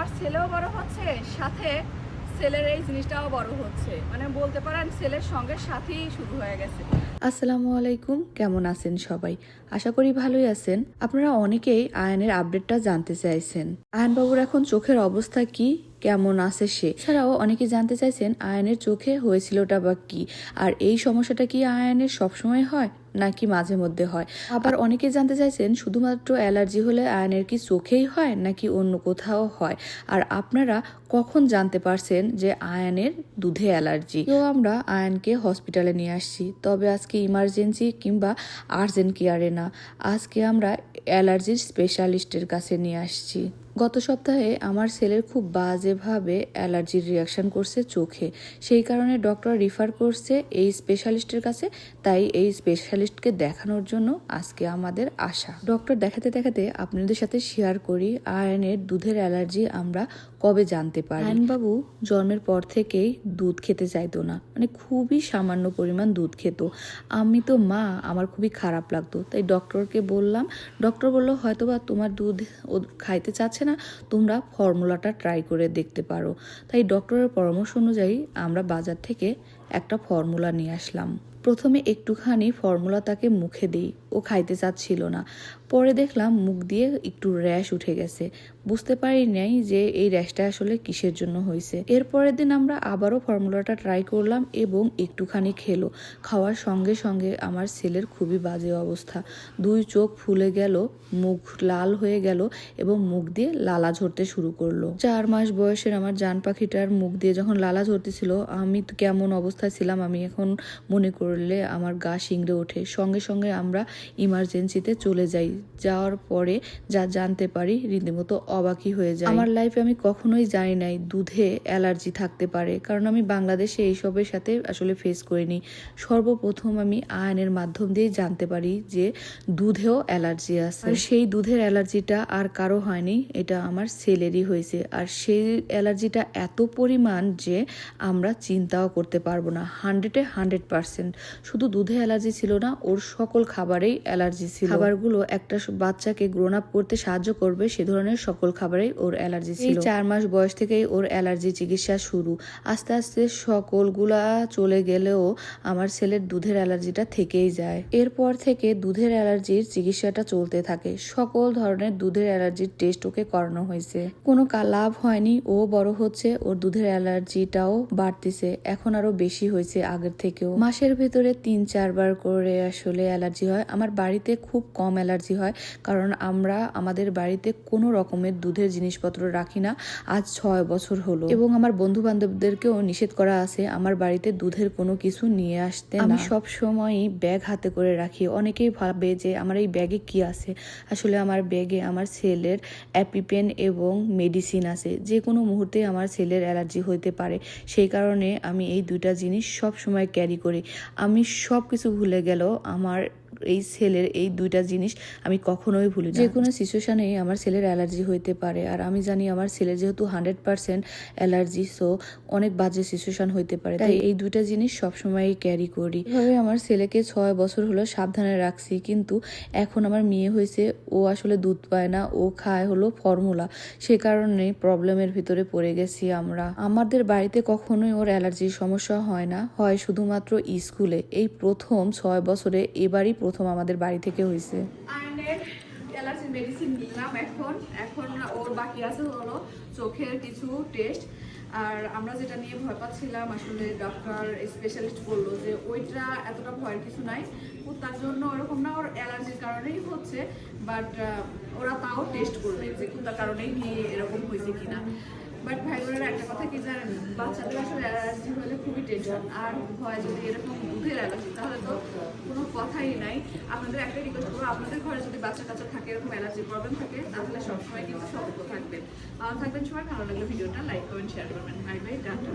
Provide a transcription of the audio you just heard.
আমার ছেলেও বড় হচ্ছে, সাথে ছেলের এই জিনিসটাও বড় হচ্ছে। মানে বলতে পারেন ছেলের সঙ্গে সাথেই শুরু হয়ে গেছে। আসসালামু আলাইকুম, কেমন আছেন সবাই? আশা করি ভালোই আছেন। আপনারা অনেকেই আয়নের আপডেটটা জানতে চাইছেন। আয়ন বাবুর এখন চোখের অবস্থা কি? কেমন আছে সে? ছাড়াও অনেকে জানতে চাইছেন আয়নের চোখে হয়েছিলটা বা কি? আর এই সমস্যাটা কি আয়নের সবসময় হয়? নাকি মাঝে মধ্যে হয়। আবার অনেকে জানতে চাইছেন শুধুমাত্র অ্যালার্জি হলে আয়নের কি চোখেই হয় নাকি অন্য কোথাও হয়? আর আপনারা কখন জানতে পারছেন যে আয়নের দুধে অ্যালার্জি? তো আমরা আয়নকে হসপিটালে নিয়ে আসছি। তবে আজকে ইমার্জেন্সি কিংবা আর্জেন্ট কেয়ারে না আজকে আমরা অ্যালার্জির স্পেশালিস্টের কাছে নিয়ে আসছি। গত সপ্তাহে আমার ছেলের খুব বাজেভাবে অ্যালার্জির রিয়াকশন করছে চোখে। সেই কারণে ডক্টর রিফার করছে এই স্পেশালিস্টের কাছে তাই এই স্পেশালিস্টকে দেখানোর জন্য আজকে আমাদের আসা ডক্টর দেখাতে দেখাতে আপনাদের সাথে শেয়ার করি আয়নের দুধের অ্যালার্জি আমরা কবে জানতে পারি? আয়নবাবু জন্মের পর থেকেই দুধ খেতে চাইতো না মানে খুবই সামান্য পরিমাণ দুধ খেত। আমি তো মা আমার খুবই খারাপ লাগতো তাই ডক্টরকে বললাম ডক্টর বলল হয়তোবা তোমার দুধ ও খাইতে চাচ্ছে না, তোমরা ফর্মুলাটা ট্রাই করে দেখতে পারো। তাই ডক্টরের পরামর্শ অনুযায়ী আমরা বাজার থেকে একটা ফর্মুলা নিয়ে আসলাম। প্রথমে একটুখানি ফর্মুলা তাকে মুখে দিই। ও খাইতে চাচ্ছিল না। পরে দেখলাম মুখ দিয়ে একটু র্যাশ উঠে গেছে। বুঝতে পারি নাই যে এই র্যাশটা আসলে কিসের জন্য হয়েছে এর পরের দিন আমরা আবারও ফর্মুলাটা ট্রাই করলাম এবং একটুখানি খেলো। খাওয়ার সঙ্গে সঙ্গে আমার ছেলের খুবই বাজে অবস্থা। দুই চোখ ফুলে গেল, মুখ লাল হয়ে গেল এবং মুখ দিয়ে লালা ঝরতে শুরু করল। চার মাস বয়সের আমার জান পাখিটার মুখ দিয়ে যখন লালা ঝরতেছিল, আমি কেমন অবস্থায় ছিলাম আমি এখন মনে করলে আমার গা শিংড়ে ওঠে। সঙ্গে সঙ্গে আমরা ইমার্জেন্সিতে চলে যাই। যাওয়ার পরে যা জানতে পারি, রীতিমতো অবাকই হয়ে যায় আমার লাইফে আমি কখনোই জানি নাই, দুধে অ্যালার্জি থাকতে পারে। কারণ আমি বাংলাদেশে এইসবের সাথে আসলে ফেস করিনি। সর্বপ্রথম আমি আয়নের মাধ্যম দিয়ে জানতে পারি যে, দুধেও অ্যালার্জি আছে। আর সেই দুধের অ্যালার্জিটা আর কারও হয়নি, এটা আমার ছেলেরই হয়েছে। আর সেই অ্যালার্জিটা এত পরিমাণ যে, আমরা চিন্তাও করতে পারব না। হান্ড্রেডে হান্ড্রেড পার্সেন্ট শুধু দুধে অ্যালার্জি ছিল না, ওর সকল খাবারেই অ্যালার্জি ছিল। খাবারগুলো একটা বাচ্চাকে গ্রোন আপ করতে সাহায্য করবে, সে ধরনের সকল খাবারেই ওর অ্যালার্জি ছিল। চার মাস বয়স থেকেই ওর অ্যালার্জি চিকিৎসা শুরু। আস্তে আস্তে সকলগুলা চলে গেলেও আমার ছেলের দুধের অ্যালার্জিটা থেকেই যায়। এরপর থেকে দুধের অ্যালার্জির চিকিৎসাটা চলতে থাকে। সকল ধরনের দুধের অ্যালার্জির টেস্ট ওকে করানো হয়েছে। কোনো লাভ হয়নি, ও বড় হচ্ছে, ওর দুধের অ্যালার্জিটাও বাড়তিছে, এখন আরও বেশি হয়েছে আগের থেকেও। মাসের ভেতরে তিন, চারবার করে আসলে অ্যালার্জি হয়। আমার বাড়িতে খুব কম অ্যালার্জি হয়, কারণ আমরা, আমাদের বাড়িতে কোনো রকমের দুধের জিনিসপত্র রাখি না। আজ ছয় বছর হলো। এবং আমার বন্ধু বান্ধবদেরকেও নিষেধ করা আছে, আমার বাড়িতে দুধের কোনো কিছু নিয়ে আসতে আমি সব সময়ই ব্যাগ হাতে করে রাখি। অনেকেই ভাবে যে আমার এই ব্যাগে কি আছে। আসলে আমার ব্যাগে আমার ছেলের অ্যাপিপেন এবং মেডিসিন আছে। যে কোনো মুহূর্তে আমার ছেলের অ্যালার্জি হইতে পারে। সেই কারণে আমি এই দুইটা জিনিস সব সময় ক্যারি করি। আমি সব কিছু ভুলে গেল আমার এই ছেলের এই দুইটা জিনিস আমি কখনোই ভুলি যে কোনো সিচুয়েশনে আমার ছেলের অ্যালার্জি হইতে পারে আর আমি জানি আমার ছেলের যেহেতু হান্ড্রেড পার্সেন্ট অ্যালার্জি সো অনেক বাজে সিচুয়েশন হইতে পারে। তাই এই দুইটা জিনিস সবসময় ক্যারি করি। এভাবে আমার ছেলেকে ছয় বছর হলো সাবধানে রাখছি কিন্তু এখন আমার মেয়ে হয়েছে ও আসলে দুধ পায় না ও খায় হলো ফর্মুলা সে কারণে প্রবলেমের ভিতরে পড়ে গেছি আমরা। আমাদের বাড়িতে কখনোই ওর অ্যালার্জির সমস্যা হয় না হয় শুধুমাত্র স্কুলে। এই প্রথম ছয় বছরে এবারই প্রথম আমাদের বাড়ি থেকে হয়েছে। অ্যালার্জি মেডিসিন নিলাম এখন। এখন ওর বাকি আছে হলো চোখের কিছু টেস্ট আর আমরা যেটা নিয়ে ভয় পাচ্ছিলাম, আসলে ডক্টর স্পেশালিস্ট বলল যে ওইটা এতটা ভয়ের কিছু নাই। ও তার জন্য ওরকম না, ওর অ্যালার্জির কারণেই হচ্ছে। বাট ওরা তাও টেস্ট করবে যে কোনটার কারণেই নিয়ে এরকম হয়েছে কিনা। বাট ভাই বোনেরা একটা কথা কি জানেন? বাচ্চাদের আসলে অ্যালার্জি হলে খুবই টেনশন আর হয় যদি এরকম দুধের অ্যালার্জি, তাহলে তো কোনো কথাই নাই। আপনাদের একটা রিকোয়েস্ট করব, আপনাদের ঘরে যদি বাচ্চা কাচ্চা থাকে, এরকম অ্যালার্জি প্রবলেম থাকে, তাহলে সবসময় কিন্তু সতর্ক থাকবেন। ভালো থাকবেন সবাই, ভালো লাগলে ভিডিওটা লাইক করবেন শেয়ার করবেন। Bye bye tata.